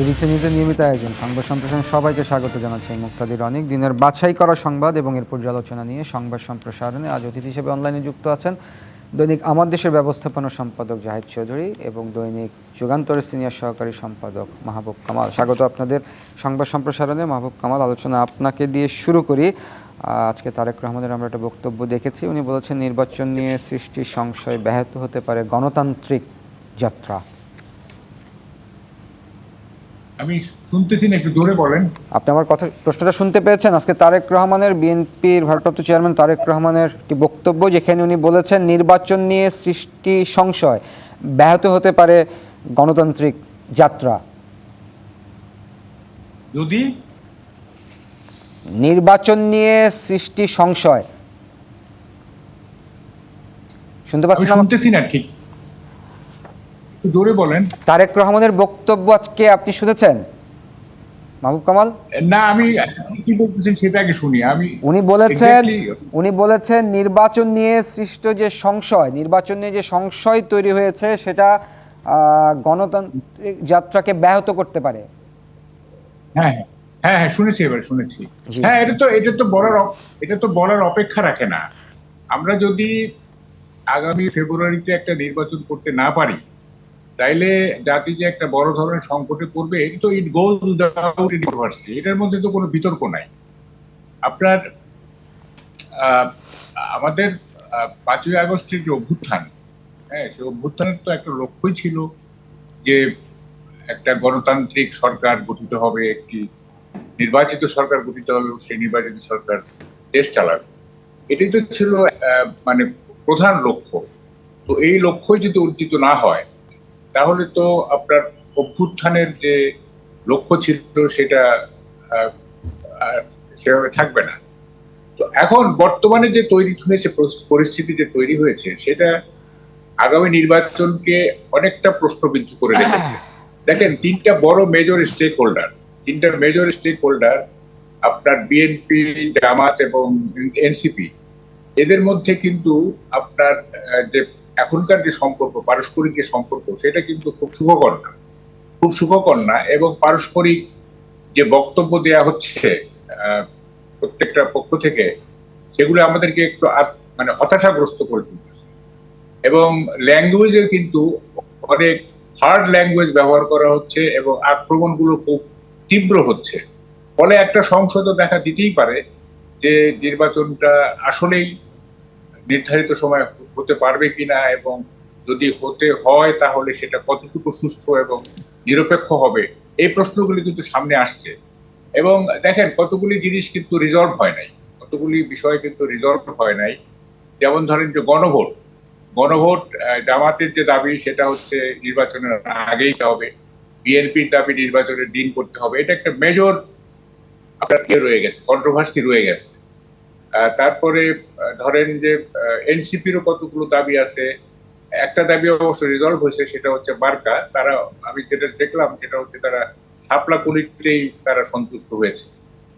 BBC নিউজের নিয়মিত আয়োজন। সংবাদ সম্প্রসারণ সবাইকে স্বাগত জানাচ্ছি মুক্তাদির অনেক। দিনের বাছাই করা সংবাদ এবং এর পর্যালোচনা নিয়ে সংবাদ সম্প্রসারণে আজ অতিথি হিসেবে অনলাইনে যুক্ত আছেন দৈনিক আমার দেশের ব্যবস্থাপনা সম্পাদক জাহিদ চৌধুরী এবং দৈনিক যুগান্তরের সিনিয়র সহকারী সম্পাদক মাহবুব কামাল। স্বাগত আপনাদের সংবাদ সম্প্রসারণে। মাহবুব কামাল, আলোচনা আপনাকে দিয়ে শুরু করি। আজকে তারেক রহমানের আমরা একটা বক্তব্য দেখেছি। উনি বলেছেন, নির্বাচন নিয়ে সৃষ্টি সংশয় ব্যাহত হতে পারে গণতান্ত্রিক যাত্রা। আমি শুনতেছি না একটু জোরে বলেন। আপনি আমার কথা প্রশ্নটা শুনতে পেয়েছেন? আজকে তারেক রহমানের বিএনপির ভারপ্রাপ্ত চেয়ারম্যান তারেক রহমানের একটি বক্তব্য যেখানে উনি বলেছেন নির্বাচন নিয়ে সৃষ্টি সংশয় ব্যাহত হতে পারে গণতান্ত্রিক যাত্রা। যদি? নির্বাচন নিয়ে সৃষ্টি সংশয়। শুনতে পাচ্ছেন শুনতেছি না ঠিক। জোরে বলেন। তারেক রহমানের বক্তব্য আজকে আপনি শুনেছেন? মাহবুব কামাল? না আমি কি বলতেছেন সেটা আগে শুনি। আমি উনি বলেছেন উনি বলেছেন নির্বাচন নিয়ে সৃষ্ট যে সংশয় নির্বাচন নিয়ে যে সংশয় তৈরি হয়েছে সেটা গণতান্ত্রিক যাত্রাকে ব্যাহত করতে পারে। হ্যাঁ হ্যাঁ হ্যাঁ হ্যাঁ শুনেছি এবার শুনেছি। হ্যাঁ এটা তো এটা তো বলার এটা তো বলার অপেক্ষা রাখে না। আমরা যদি আগামী ফেব্রুয়ারিতে একটা নির্বাচন করতে না পারি তাইলে জাতি যে একটা বড় ধরনের সংকটে পড়বে তো ইট গোজ উইদাউট ইউনিভার্সিটি এটার মধ্যে তো কোনো বিতর্ক নাই। আপনার আমাদের পাঁচই আগস্টের যে অভ্যুত্থান হ্যাঁ সেই অভ্যুত্থানের তো একটা লক্ষ্যই ছিল যে একটা গণতান্ত্রিক সরকার গঠিত হবে, একটি নির্বাচিত সরকার গঠিত হবে সেই নির্বাচিত সরকার দেশ চালাবে। এটাই তো ছিল মানে প্রধান লক্ষ্য। তো এই লক্ষ্যই যদি অর্জিত না হয় তাহলে তো আপনার অভ্যুত্থানের যে লক্ষ্য ছিল সেটা সেভাবে থাকবে না। তো এখন বর্তমানে যে তৈরি হয়েছে পরিস্থিতি যে তৈরি হয়েছে সেটা আগামী নির্বাচনকে অনেকটা প্রশ্নবিদ্ধ করে রেখেছে। দেখেন তিনটা বড় মেজর স্টেক হোল্ডার তিনটা মেজর স্টেক হোল্ডার আপনার বিএনপি জামাত এবং এনসিপি এদের মধ্যে কিন্তু আপনার যে এখনকার যে সম্পর্ক, পারস্পরিক যে সম্পর্ক, সেটা কিন্তু খুব শুভকর না। খুব শুভকর না এবং পারস্পরিক যে বক্তব্য দেয়া হচ্ছে প্রত্যেকটা পক্ষ থেকে, সেগুলো আমাদেরকে একটু মানে হতাশাগ্রস্ত করে তুলতেছে এবং ল্যাঙ্গুয়েজে কিন্তু অনেক হার্ড ল্যাঙ্গুয়েজ ব্যবহার করা হচ্ছে এবং আক্রমণগুলো খুব তীব্র হচ্ছে। ফলে একটা তো দেখা দিতেই পারে যে নির্বাচনটা আসলেই নির্ধারিত সময় হতে পারবে কিনা এবং যদি হতে হয় তাহলে সেটা কতটুকু সুস্থ এবং নিরপেক্ষ হবে, এই প্রশ্নগুলি কিন্তু সামনে আসছে। এবং দেখেন, কতগুলি জিনিস কিন্তু রিজলভ হয় নাই, কতগুলি বিষয় কিন্তু রিজলভ হয় নাই। যেমন ধরেন যে গণভোট গণভোট জামাতের যে দাবি সেটা হচ্ছে নির্বাচনের আগেই হবে, বিএনপির দাবি নির্বাচনের দিন করতে হবে। এটা একটা মেজর আপনার ইয়ে রয়ে গেছে কন্ট্রোভার্সি রয়ে গেছে। তারপরে ধরেন যে এনসিপিরও কতগুলো দাবি আছে, একটা দাবি অবশ্য রিজলভ হয়েছে, সেটা হচ্ছে বার্কা। তারা, আমি যেটা দেখলাম, সেটা হচ্ছে তারা শাপলা কুলিতেই তারা সন্তুষ্ট হয়েছে।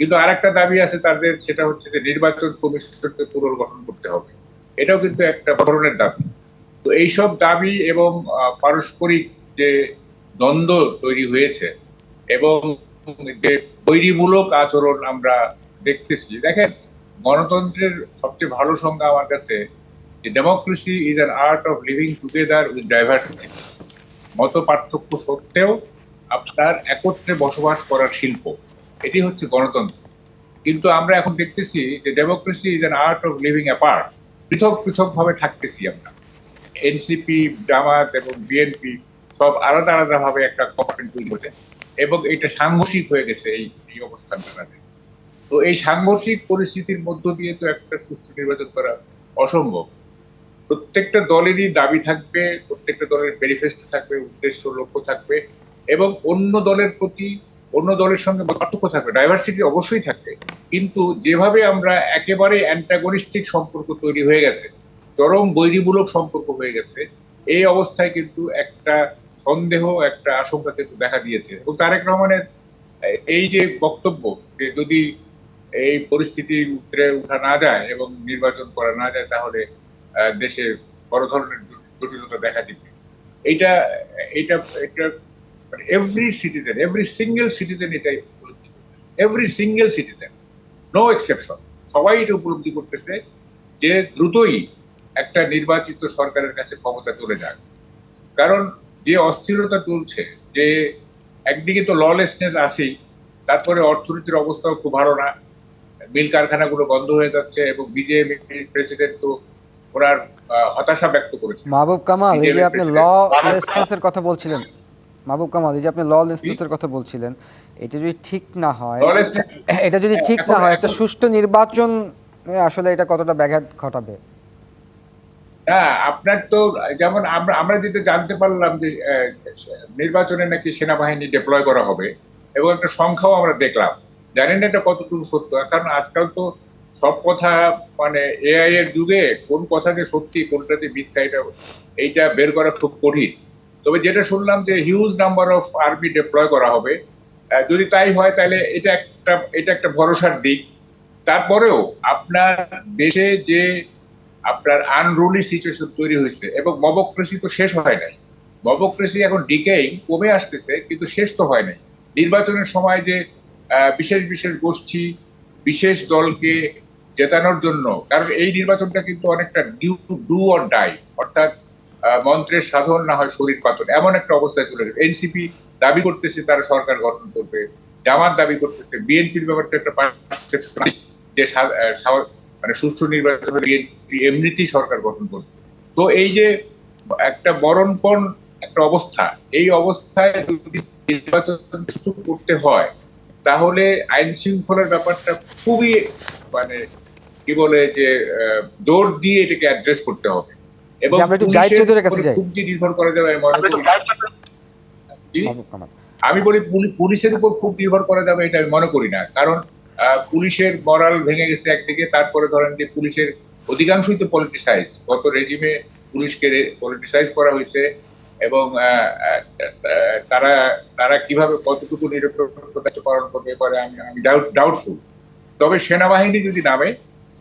কিন্তু আরেকটা দাবি আছে তাদের, সেটা হচ্ছে যে নির্বাচন কমিশনকে পুনর্গঠন করতে হবে। এটাও কিন্তু একটা ধরনের দাবি। তো এইসব দাবি এবং পারস্পরিক যে দ্বন্দ্ব তৈরি হয়েছে এবং যে তৈরিমূলক আচরণ আমরা দেখতেছি, দেখেন গণতন্ত্রের সবচেয়ে ভালো সংজ্ঞা আমার কাছে যে democracy is an art of living together with diversity মত পার্থক্য সত্ত্বেও আপনার একত্রে বসবাস করার শিল্প। এটি হচ্ছে গণতন্ত্র। কিন্তু আমরা এখন দেখতেছি যে democracy is an art of living apart পৃথক পৃথক ভাবে থাকতেছি আমরা। এনসিপি জামাত এবং বিএনপি সব আলাদা আলাদা ভাবে একটা কমিটমেন্ট তৈরি করেছে। এবং এটা সাংঘর্ষিক হয়ে গেছে এই এই অবস্থানটা তো এই সাংঘর্ষিক পরিস্থিতির মধ্য দিয়ে তো একটা সুস্থ নির্বাচন করা অসম্ভব। প্রত্যেকটা দলেরই দাবি থাকবে, প্রত্যেকটা দলের ম্যানিফেস্টো থাকবে, উদ্দেশ্য, লক্ষ্য থাকবে এবং অন্য দলের প্রতি, অন্য দলের সঙ্গে পার্থক্য থাকবে ডাইভার্সিটি অবশ্যই থাকবে। কিন্তু যেভাবে আমরা একেবারে অ্যান্টাগনিস্টিক সম্পর্ক তৈরি হয়ে গেছে, চরম বৈরীমূলক সম্পর্ক হয়ে গেছে, এই অবস্থায় কিন্তু একটা সন্দেহ, একটা আশঙ্কা কিন্তু দেখা দিয়েছে। এবং তারেক রহমানের এই যে বক্তব্য যে যদি এই পরিস্থিতি উতরে উঠা না যায় এবং নির্বাচন করা না যায়, তাহলে দেশে বড় ধরনের জটিলতা দেখা দিবে। এইটা এটা এটা every citizen every single citizen এটাই উপলব্ধি every single citizen no exception সবাই এটা উপলব্ধি করতেছে যে দ্রুতই একটা নির্বাচিত সরকারের কাছে ক্ষমতা চলে যাক। কারণ যে অস্থিরতা চলছে, যে একদিকে তো ললেসনেস আসেই, তারপরে অর্থনীতির অবস্থাও খুব ভালো না মিল কারখানাগুলো বন্ধ হয়ে যাচ্ছে এবং বিজেপি প্রেসিডেন্ট তো ওনার হতাশা ব্যক্ত করেছে মাহবুব কামাল এই যে আপনি ল প্রেসিডেন্ট। লেসনেসের কথা বলছিলেন মাহবুব কামাল এই যে আপনি ল লেসনেসের কথা বলছিলেন এটা যদি ঠিক না হয় এটা যদি ঠিক না হয় একটা সুষ্ঠু নির্বাচন আসলে এটা কতটা ব্যাঘাত ঘটাবে হ্যাঁ আপনার তো যেমন আমরা আমরা যেটা জানতে পারলাম যে নির্বাচনে নাকি সেনাবাহিনী ডিপ্লয় করা হবে এবং একটা সংখ্যাও আমরা দেখলাম জানেন না এটা কতটুকু সত্য? কারণ আজকাল তো সব কথা মানে এআই এর যুগে কোন কথা যে সত্যি কোনটাতে মিথ্যা, এটা এইটা বের করা খুব কঠিন। তবে যেটা শুনলাম যে huge number of army deploy করা হবে। যদি তাই হয় তাহলে এটা একটা এটা একটা ভরসার দিক। তারপরেও আপনার দেশে যে আপনার আনরুলি সিচুয়েশন তৈরি হয়েছে এবং মবক্রেসি তো শেষ হয় নাই। মবক্রেসি এখন ডিকেই কমে আসতেছে, কিন্তু শেষ তো হয় নাই। নির্বাচনের সময় যে বিশেষ বিশেষ গোষ্ঠী, বিশেষ দলকে জেতানোর জন্য, কারণ এই নির্বাচনটা কিন্তু অনেকটা due to do or die অর্থাৎ মন্ত্রের সাধন না হয় শরীর পাতন, এমন একটা অবস্থায় চলে গেছে। এনসিপি দাবি করতেছে তারা সরকার গঠন করবে, জামাত দাবি করতেছে বিএনপির ব্যাপারটা একটা যে মানে সুষ্ঠু নির্বাচন বিএনপি এমনিতেই সরকার গঠন করবে। তো এই যে একটা মরণপণ একটা অবস্থা, এই অবস্থায় যদি নির্বাচন করতে হয় তাহলে আইন শৃঙ্খলার ব্যাপারটা খুবই মানে কি বলে যে জোর দিয়ে এটাকে অ্যাড্রেস করতে হবে। এবং। খুব যে নির্ভর করা যাবে আমি কামাল আমি বলি পুলিশের উপর খুব নির্ভর করা যাবে এটা আমি মনে করি না। কারণ আহ, পুলিশের মরাল ভেঙে গেছে একদিকে তারপরে ধরেন যে পুলিশের অধিকাংশই তো পলিটিসাইজ গত রেজিমে পুলিশকে পলিটিসাইজ করা হয়েছে। এবং তারা তারা কীভাবে কতটুকু নিরপেক্ষ পালন করবে এবারে আমি আমি ডাউট ডাউটফুল তবে সেনাবাহিনী যদি নামে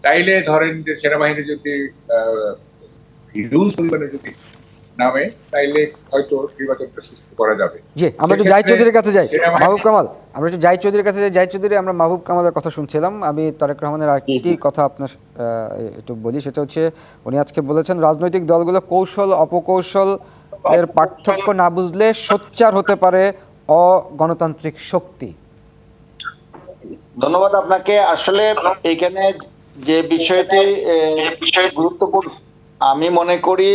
তাইলে ধরেন যে সেনাবাহিনী যদি হিউজ পরিমাণে যদি নামে তাইলে হয়তো নির্বাচনটা সুস্থ করা যাবে। জি আমরা একটু জাহিদ চৌধুরীর কাছে যাই। মাহবুব কামাল আমরা একটু জাহিদ চৌধুরীর কাছে যাই। জাহিদ চৌধুরী আমরা মাহবুব কামালের কথা শুনছিলাম। আমি তারেক রহমানের আরেকটি কথা আপনার আহ, একটু বলি সেটা হচ্ছে উনি আজকে বলেছেন রাজনৈতিক দলগুলো কৌশল অপকৌশল এর পার্থক্য না বুঝলে সোচ্চার হতে পারে অগণতান্ত্রিক শক্তি। ধন্যবাদ আপনাকে। আসলে এখানে যে বিষয়টি গুরুত্বপূর্ণ আমি মনে করি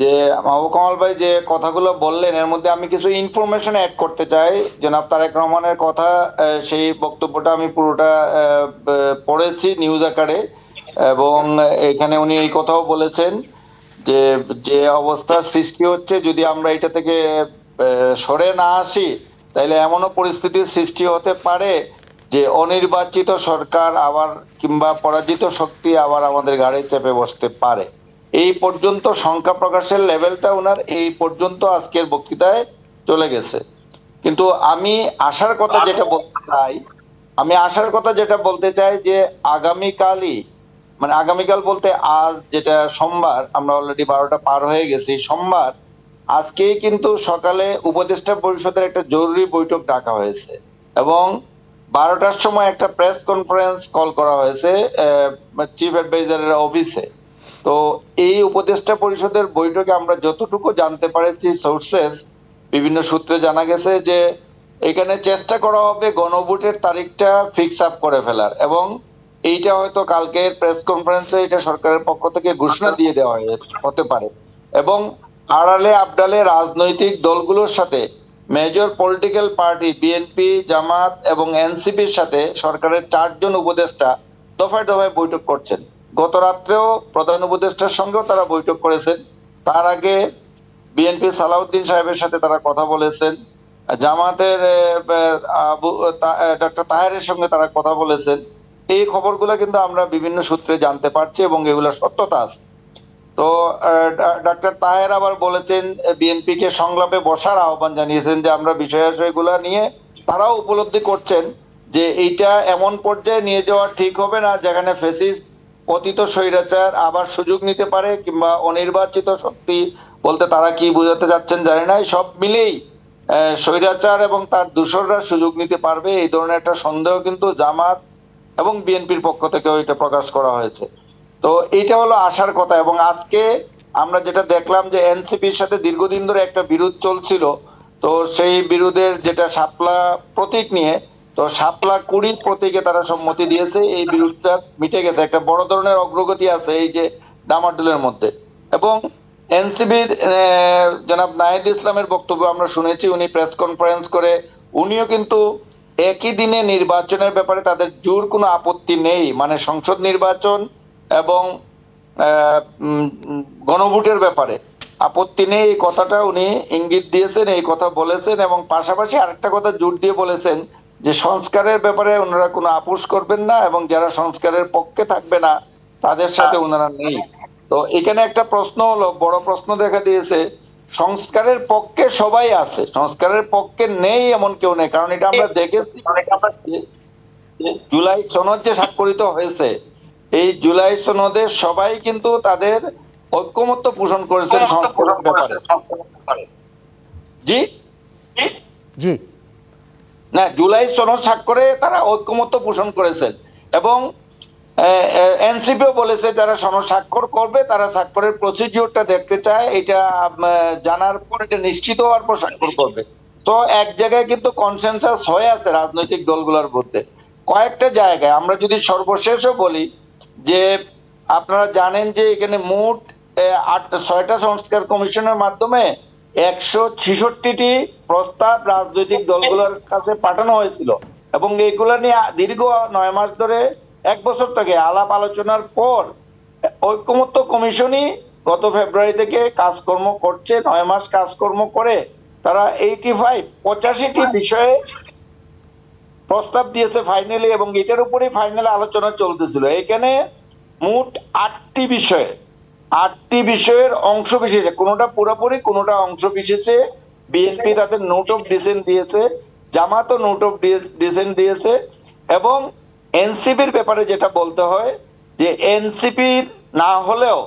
যে মাহবুব কামাল ভাই যে কথাগুলো বললেন এর মধ্যে আমি কিছু ইনফরমেশন অ্যাড করতে চাই। জনাব তারেক রহমানের কথা সেই বক্তব্যটা আমি পুরোটা পড়েছি নিউজ আকারে এবং এখানে উনি এই কথাও বলেছেন। যে যে অবস্থার সৃষ্টি হচ্ছে, যদি আমরা এটা থেকে সরে না আসি তাহলে এমনও পরিস্থিতির সৃষ্টি হতে পারে যে অনির্বাচিত সরকার আবার কিংবা পরাজিত শক্তি আবার আমাদের ঘাড়ে চেপে বসতে পারে। এই পর্যন্ত সংখ্যা প্রকাশের লেভেলটা ওনার এই পর্যন্ত আজকের বক্তৃতায় চলে গেছে। কিন্তু আমি আসার কথা যেটা বলতে চাই, আমি আসার কথা যেটা বলতে চাই যে আগামীকালই মানে আগামীকাল বলতে আজ যেটা সোমবার, আমরা অলরেডি বারোটা পার হয়ে গেছি, সোমবার আজকেই কিন্তু সকালে উপদেষ্টা পরিষদের একটা জরুরি বৈঠক ডাকা হয়েছে এবং বারোটার সময় একটা প্রেস কনফারেন্স কল করা হয়েছে চিফ অ্যাডভাইজারের অফিসে তো এই উপদেষ্টা পরিষদের বৈঠকে আমরা যতটুকু জানতে পারেছি সোর্সেস বিভিন্ন সূত্রে জানা গেছে যে এখানে চেষ্টা করা হবে গণভোটের তারিখটা ফিক্স আপ করে ফেলার এবং এইটা হয়তো কালকের প্রেস কনফারেন্সে এটা সরকারের পক্ষ থেকে ঘোষণা দিয়ে দেওয়া হয়ে- হতে পারে। এবং আড়ালে আবডালে রাজনৈতিক দলগুলোর সাথে major political party BNP Jamaat এবং এনসিপির সাথে সরকারের চারজন উপদেষ্টা দফায় দফায় বৈঠক করছেন। গত রাত্রেও প্রধান উপদেষ্টার সঙ্গেও তারা বৈঠক করেছেন। তার আগে বিএনপি সালাউদ্দিন সাহেবের সাথে তারা কথা বলেছেন। জামাতের ডক্টর তাহেরের সঙ্গে তারা কথা বলেছেন। এই খবরগুলো কিন্তু আমরা বিভিন্ন সূত্রে জানতে পারছি এবং এগুলো সত্যতা আছে। তো ডাক্তার তাহের আবার বলেছেন বিএনপি কে সংলাপে বসার আহ্বান জানিয়েছেন যে আমরা বিষয়াশয়গুলো নিয়ে তারাও উপলব্ধি করছেন যে এইটা এমন পর্যায়ে নিয়ে যাওয়া ঠিক হবে না, যেখানে ফেসিস পতিত স্বৈরাচার আবার সুযোগ নিতে পারে কিংবা অনির্বাচিত শক্তি বলতে তারা কি বোঝাতে চাচ্ছেন জানি না সব মিলেই স্বৈরাচার এবং তার দূষররা সুযোগ নিতে পারবে, এই ধরনের একটা সন্দেহ কিন্তু জামাত এবং বিএনপির পক্ষ থেকেও এটা প্রকাশ করা হয়েছে। তো এটা হলো আসার কথা এবং আজকে আমরা যেটা দেখলাম যে এনসিপির সাথে দীর্ঘদিন ধরে একটা বিরোধ চলছিল, তো সেই বিরোধের যেটা শাপলা প্রতীক নিয়ে, তো শাপলা কুড়ি প্রতীকে তারা সম্মতি দিয়েছে, এই বিরোধটা মিটে গেছে। একটা বড় ধরনের অগ্রগতি আছে এই যে ডামাডোলের মধ্যে। এবং এনসিবির জনাব নাহিদ ইসলামের বক্তব্য আমরা শুনেছি, উনি প্রেস কনফারেন্স করে, উনিও কিন্তু একই দিনে নির্বাচনের ব্যাপারে তাদের জোর কোনো আপত্তি নেই। মানে সংসদ নির্বাচন এবং গণভোটের ব্যাপারে আপত্তি নেই। এই কথাটা উনি ইঙ্গিত দিয়েছেন এই কথা বলেছেন এবং পাশাপাশি আরেকটা কথা জোর দিয়ে বলেছেন যে সংস্কারের ব্যাপারে ওনারা কোনো আপোষ করবেন না এবং যারা সংস্কারের পক্ষে থাকবে না তাদের সাথে ওনারা নেই। তো এখানে একটা প্রশ্ন হলো বড় প্রশ্ন দেখা দিয়েছে সংস্কারের পক্ষে সবাই আছে। সংস্কারের পক্ষে নেই এমন কেউ নেই কারণ এটা আমরা দেখেছি। যে জুলাই সনদ যে স্বাক্ষরিত হয়েছে এই জুলাই সনদে সবাই কিন্তু তাদের ঐক্যমত্য পোষণ করেছেন সংস্কারের ব্যাপারে। জি? জি। না জুলাই সনদ স্বাক্ষরে তারা ঐক্যমত্য পোষণ করেছেন। এবং এনসিপিও বলেছে যারা সনদ স্বাক্ষর করবে, তারা স্বাক্ষরের প্রসিডিওরটা দেখতে চায়। এটা জানার পর এটা নিশ্চিত হওয়ার পর স্বাক্ষর করবে। তো এক জায়গায় কিন্তু কনসেনসাস হয়ে আছে রাজনৈতিক দলগুলোর মধ্যে। কয়েকটা জায়গায়, আমরা যদি সর্বশেষও বলি যে আপনারা জানেন যে এখানে মোট আট, ছয়টা সংস্কার কমিশনের মাধ্যমে একশো ছেষট্টিটি প্রস্তাব রাজনৈতিক দলগুলোর কাছে পাঠানো হয়েছিল। এবং এইগুলো নিয়ে দীর্ঘ নয় মাস ধরে এক বছর থেকে আলাপ আলোচনার পর ঐক্যমত্য কমিশনই গত ফেব্রুয়ারি থেকে কাজকর্ম করছে নয় মাস কাজকর্ম করে। তারা এইটি ফাইভ পঁচাশিটি বিষয়ে প্রস্তাব দিয়েছে ফাইনালি এবং এটার উপরেই ফাইনাল আলোচনা চলতেছিল। এখানে মোট আটটি বিষয়ে আটটি বিষয়ের অংশ বিশেষে কোনোটা পুরোপুরি কোনোটা অংশ বিশেষে বিএসপি তাদের নোট অফ ডিসেন্ট দিয়েছে জামাতও নোট অফ ডিসেন্ট দিয়েছে এবং এনসিপির ব্যাপারে যেটা বলতে হয় যে এনসিপি না হলেও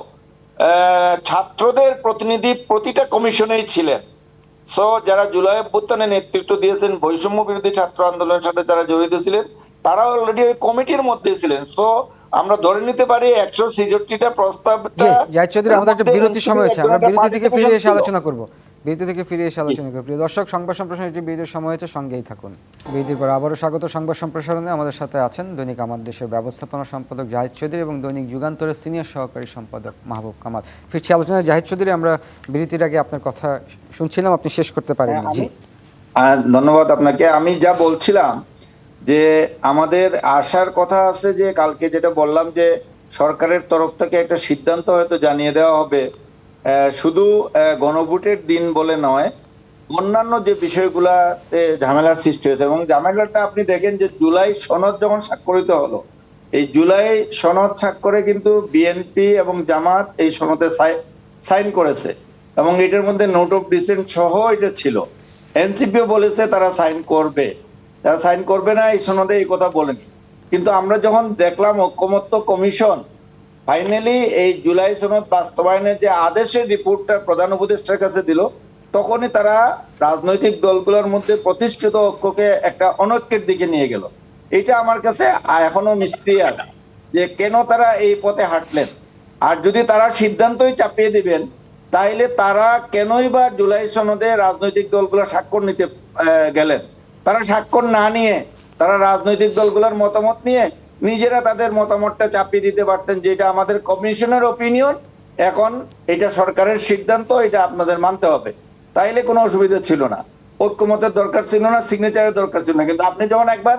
ছাত্রদের প্রতিনিধি প্রতিটা কমিশনেই ছিলেন। সো যারা জুলাই অভ্যুত্থানে নেতৃত্ব দিয়েছেন বৈষম্য বিরোধী ছাত্র আন্দোলনের সাথে যারা জড়িত ছিলেন তারা অলরেডি ওই কমিটির মধ্যে ছিলেন। সো আমরা ধরে নিতে পারি একশো ছেষট্টিটা প্রস্তাব জি জাহিদ চৌধুরী আমাদের একটা বিরতি সময় হয়েছে। আমরা বিরতি থেকে ফিরে এসে আলোচনা করব। বিরতি থেকে ফিরে এসে আলোচনা করব। প্রিয় দর্শক সংবাদ সম্প্রসারণ একটি বিরতির সময় হয়েছে সঙ্গেই থাকুন। বিরতির পর আবারও স্বাগত সংবাদ সম্প্রসারণে। আমাদের সাথে আছেন দৈনিক আমার দেশের ব্যবস্থাপনা সম্পাদক জাহিদ চৌধুরী এবং দৈনিক যুগান্তরের সিনিয়র সহকারী সম্পাদক মাহবুব কামাল। ফিরছি আলোচনায়। জাহিদ চৌধুরী আমরা বিরতির আগে আপনার কথা শুনছিলাম আপনি শেষ করতে পারেন জি ধন্যবাদ আপনাকে। আমি যা বলছিলাম যে আমাদের আশার কথা আছে যে কালকে যেটা বললাম যে সরকারের তরফ থেকে একটা সিদ্ধান্ত হয়তো জানিয়ে দেওয়া হবে। শুধু গণভোটের দিন বলে নয়, অন্যান্য যে বিষয়গুলাতে ঝামেলার সৃষ্টি হয়েছে, এবং ঝামেলাটা আপনি দেখেন যে জুলাই সনদ যখন স্বাক্ষরিত হলো, এই জুলাই সনদ স্বাক্ষরে কিন্তু বিএনপি এবং জামাত এই সনদে সাইন করেছে, এবং এটার মধ্যে নোট অফ ডিসেন্ট সহ এটা ছিল। এনসিপিও বলেছে তারা সাইন করবে। তারা সাইন করবে না, এই সনদে এই কথা বলেনি। কিন্তু আমরা যখন দেখলাম ঐক্যমত্য কমিশন ফাইনালি এই জুলাই সনদ বাস্তবায়নের যে আদেশের রিপোর্টটা প্রধান উপদেষ্টার কাছে দিল, তখনই তারা রাজনৈতিক দলগুলোর মধ্যে প্রতিষ্ঠিত ঐক্যকে একটা অনৈক্যের দিকে নিয়ে গেল। এটা আমার কাছে এখনও মিস্ত্রি আছে, যে কেন তারা এই পথে হাঁটলেন। আর যদি তারা সিদ্ধান্তই চাপিয়ে দিবেন, তাইলে তারা কেনই বা জুলাই সনদে রাজনৈতিক দলগুলো স্বাক্ষর নিতে গেলেন? তারা স্বাক্ষর না নিয়ে, তারা রাজনৈতিক দলগুলোর মতামত নিয়ে নিজেরা তাদের মতামতটা চাপিয়ে দিতে পারতেন যে এটা আমাদের কমিশনের ওপিনিয়ন এখন এটা সরকারের সিদ্ধান্ত, এটা আপনাদের মানতে হবে। তাইলে কোনো অসুবিধা ছিল না। ঐক্যমতের দরকার ছিল না সিগনেচারের দরকার ছিল না। কিন্তু আপনি যখন একবার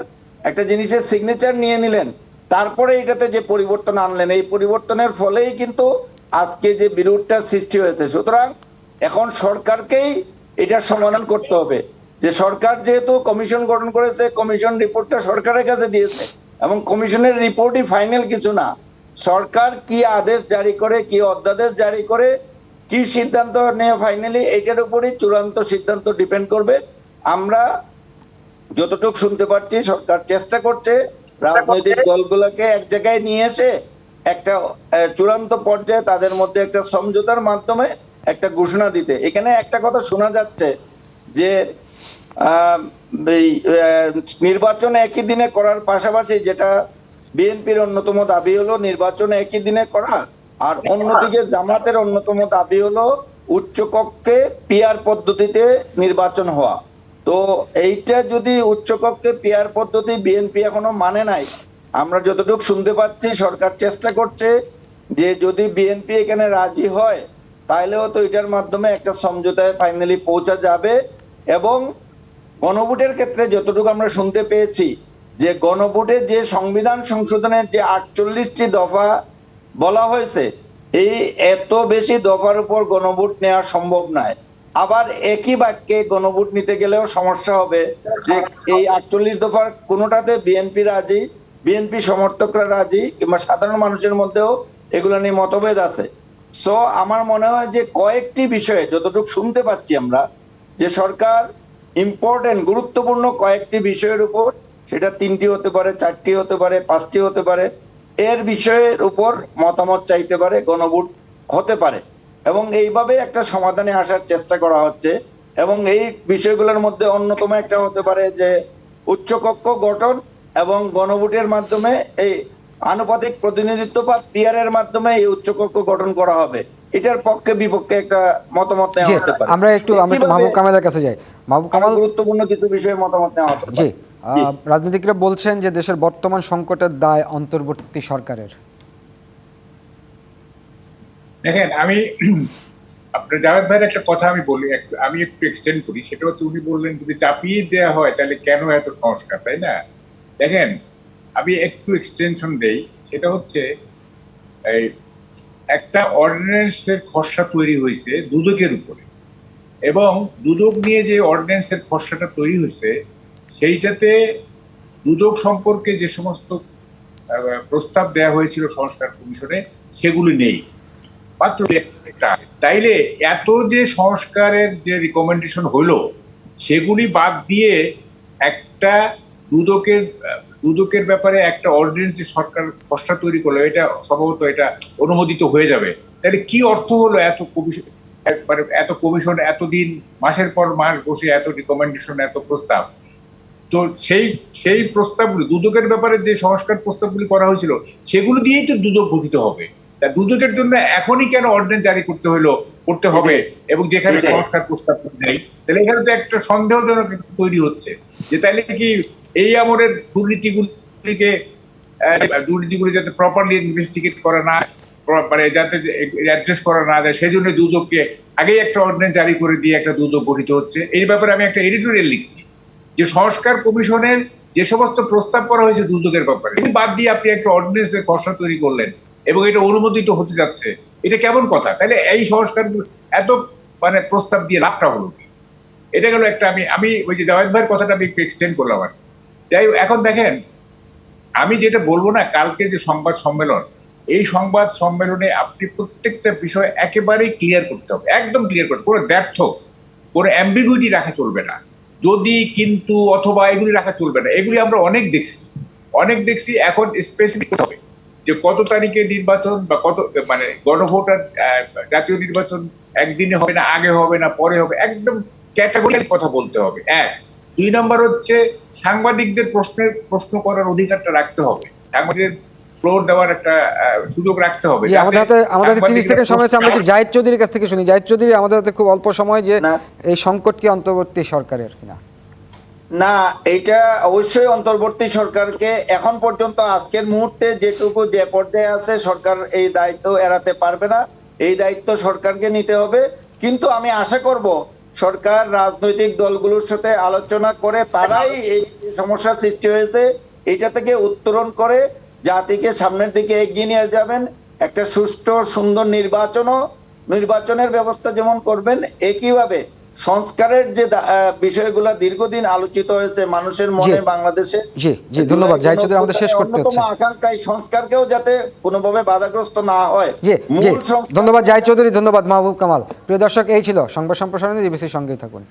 একটা জিনিসের সিগনেচার নিয়ে নিলেন, তারপরে এটাতে যে পরিবর্তন আনলেন, এই পরিবর্তনের ফলেই কিন্তু আজকে যে বিরোধটা সৃষ্টি হয়েছে। সুতরাং এখন সরকারকেই এটা সমাধান করতে হবে। যে সরকার যেহেতু কমিশন গঠন করেছে কমিশন রিপোর্টটা সরকারের কাছে দিয়েছে। এবং কমিশনের রিপোর্টই ফাইনাল কিছু না। সরকার কি আদেশ জারি করে, কি অধ্যাদেশ জারি করে, কি সিদ্ধান্ত নেয় ফাইনালি এইটার উপরই চূড়ান্ত সিদ্ধান্ত ডিপেন্ড করবে। আমরা যতটুকু শুনতে পাচ্ছি সরকার চেষ্টা করছে রাজনৈতিক দলগুলোকে এক জায়গায় নিয়ে এসে একটা চূড়ান্ত পর্যায়ে তাদের মধ্যে একটা সমঝোতার মাধ্যমে একটা ঘোষণা দিতে। এখানে একটা কথা শোনা যাচ্ছে যে নির্বাচন একই দিনে করার পাশাপাশি যেটা বিএনপির অন্যতম দাবি হলো, নির্বাচন একই দিনে করা, আর অন্যদিকে জামাতের অন্যতম দাবি হলো, উচ্চকক্ষে পিয়ার পদ্ধতিতে নির্বাচন হওয়া। তো এইটা যদি উচ্চকক্ষে পিয়ার পদ্ধতি বিএনপি এখনও মানে নাই, আমরা যতটুকু শুনতে পাচ্ছি, সরকার চেষ্টা করছে যে যদি বিএনপি এখানে রাজি হয় তাহলেও তো এটার মাধ্যমে একটা সমঝোতায় ফাইনালি পৌঁছা যাবে এবং গণভোটের ক্ষেত্রে যতটুকু আমরা শুনতে পেয়েছি, যে গণভোটে যে সংবিধান সংশোধনের যে আটচল্লিশটি দফা বলা হয়েছে, এই এত বেশি দফার উপর গণভোট নেওয়া সম্ভব নয়। আবার একই বাক্যে গণভোট নিতে গেলেও সমস্যা হবে যে এই আটচল্লিশ দফার কোনোটাতে বিএনপি রাজি বিএনপি সমর্থকরা রাজি, কিংবা সাধারণ মানুষের মধ্যেও এগুলো নিয়ে মতভেদ আছে। সো আমার মনে হয় যে কয়েকটি বিষয়ে যতটুকু শুনতে পাচ্ছি আমরা, যে সরকার ইম্পর্টেন্ট গুরুত্বপূর্ণ কয়েকটি বিষয়ের উপর, সেটা তিনটি হতে পারে, চারটি হতে পারে, পাঁচটি হতে পারে, এর বিষয়ের উপর মতামত চাইতে পারে, গণভোট হতে পারে। এবং এইভাবে একটা সমাধানে আসার চেষ্টা করা হচ্ছে। এবং এই বিষয়গুলোর মধ্যে অন্যতম একটা হতে পারে যে, উচ্চকক্ষ গঠন এবং গণভোটের মাধ্যমে এই আনুপাতিক প্রতিনিধিত্ব বা পিয়ারের মাধ্যমে এই উচ্চকক্ষ গঠন করা হবে। এটার পক্ষে বিপক্ষে একটা মতামত নেওয়া হতে পারে। আমরা একটু আমি একটু কিভাবে- মাহবুব কামালের কাছে যাই। মাহবুব আমার কামাল গুরুত্বপূর্ণ কিছু বিষয়ে মতামত নেওয়া হতে পারে। রাজনীতিকরা বলছেন যে দেশের বর্তমান সংকটের দায় অন্তর্বর্তী সরকারের। দেখেন আমি আপনার জাভেদ ভাইয়ের একটা কথা আমি বলি আমি একটু এক্সটেন্ড করি সেটা হচ্ছে উনি বললেন যদি চাপিয়ে দেওয়া হয় তাহলে কেন এত সংস্কার তাই না? দেখেন আমি একটু এক্সটেনশন দেই সেটা হচ্ছে এই একটা অর্ডিন্যান্সের খসড়া তৈরি হয়েছে দুদকের উপরে। এবং দুদক নিয়ে যে অর্ডিন্যান্সের খসড়াটা তৈরি হয়েছে, সেইটাতে দুদক সম্পর্কে যে সমস্ত প্রস্তাব দেওয়া হয়েছিল সংস্কার কমিশনে, সেগুলি নেই। মাত্র তাইলে এত যে সংস্কারের যে রিকমেন্ডেশন হলো, সেগুলি বাদ দিয়ে একটা দুদকের দুদকের ব্যাপারে একটা অর্ডিনেন্স সরকার খসড়া তৈরি করল এটা সম্ভবত এটা অনুমোদিত হয়ে যাবে। তাহলে কি অর্থ হলো এত কমিশন একবারে এত কমিশন এতদিন মাসের পর মাস বসে এত রিকমেন্ডেশন এত প্রস্তাব? তো সেই সেই প্রস্তাবগুলি দুদকের ব্যাপারে যে সংস্কার প্রস্তাবগুলি করা হয়েছিল সেগুলো দিয়েই তো দুদক গঠিত হবে। তা দুদকের জন্য এখনই কেন অর্ডিনেন্স জারি করতে হলো করতে হবে এবং যেখানে সংস্কার প্রস্তাব নেই? তাহলে এখানে তো একটা সন্দেহজনক তৈরি হচ্ছে। যে তাহলে কি এই আমলের দুর্নীতিগুলিকে দুর্নীতিগুলি যাতে প্রপারলি ইনভেস্টিগেট করা না মানে যাতে অ্যাড্রেস করা না যায়, সেই জন্য দুদককে আগেই একটা অর্ডিনেন্স জারি করে দিয়ে একটা দুদক গঠিত হচ্ছে এই ব্যাপারে আমি একটা এডিটোরিয়াল লিখছি, যে সংস্কার কমিশনের যে সমস্ত প্রস্তাব করা হয়েছে দুদকের ব্যাপারে বাদ দিয়ে আপনি একটা অর্ডিনেন্সের খসড়া তৈরি করলেন এবং এটা অনুমোদিত হতে যাচ্ছে, এটা কেমন কথা তাহলে এই সংস্কার এত মানে প্রস্তাব দিয়ে লাভটা হলো? এটা গেল একটা আমি আমি ওই যে জাভেদ ভাইয়ের কথাটা আমি একটু এক্সটেন্ড করলাম আর কি। যাই এখন দেখেন, আমি যেটা বলব না, কালকে যে সংবাদ সম্মেলন, এই সংবাদ সম্মেলনে আপনি প্রত্যেকটা বিষয় একেবারেই ক্লিয়ার করতে হবে, একদম ক্লিয়ার করতে কোনো ব্যর্থ কোনো অ্যাম্বিগুইটি রাখা চলবে না। যদি, কিন্তু, অথবা এগুলি রাখা চলবে না, এগুলি আমরা অনেক দেখছি অনেক দেখছি, এখন স্পেসিফিক হবে যে কত তারিখে নির্বাচন বা কত মানে গণভোটার জাতীয় নির্বাচন একদিনে হবে না, আগে হবে না, পরে হবে, একদম ক্যাটাগরির কথা বলতে হবে, এক। দুই নম্বর হচ্ছে সাংবাদিকদের প্রশ্নের প্রশ্ন করার অধিকারটা রাখতে হবে। সাংবাদিকদের ফ্লোর দেওয়ার একটা সুযোগ রাখতে হবে আমাদের হাতে আমাদের হাতে তিরিশ সেকেন্ড সময় আছে আমরা একটু জাহিদ চৌধুরীর কাছ থেকে শুনি। জাহিদ চৌধুরী আমাদের হাতে খুব অল্প সময় যে না। এই সংকট কি অন্তর্বর্তী সরকারের কিনা? না এটা অবশ্যই অন্তর্বর্তী সরকারকে এখন পর্যন্ত আজকের মুহূর্তে যেটুকু যে পর্যায়ে আছে সরকার এই দায়িত্ব এড়াতে পারবে না। এই দায়িত্ব সরকারকে নিতে হবে। কিন্তু আমি আশা করব সরকার, রাজনৈতিক দলগুলোর সাথে আলোচনা করে তারাই এই সমস্যার সৃষ্টি হয়েছে। এটা থেকে উত্তরণ করে জাতিকে সামনের দিকে এগিয়ে নিয়ে যাবেন। একটা সুষ্ঠু, সুন্দর নির্বাচনও, নির্বাচনের ব্যবস্থা যেমন করবেন, একইভাবে সংস্কারের যে বিষয়গুলো দীর্ঘদিন আলোচিত হয়েছে মানুষের মনে বাংলাদেশে জি জি ধন্যবাদ। জাহিদ চৌধুরী আমাদের শেষ করতে হচ্ছে। আকাঙ্ক্ষা এই সংস্কারকেও যাতে কোনোভাবে বাধাগ্রস্ত না হয়। জি জি। ধন্যবাদ জাহিদ চৌধুরী ধন্যবাদ মাহবুব কামাল। প্রিয় দর্শক এই ছিল সংবাদ সম্প্রসারণে ডিবিসির সঙ্গেই থাকুন।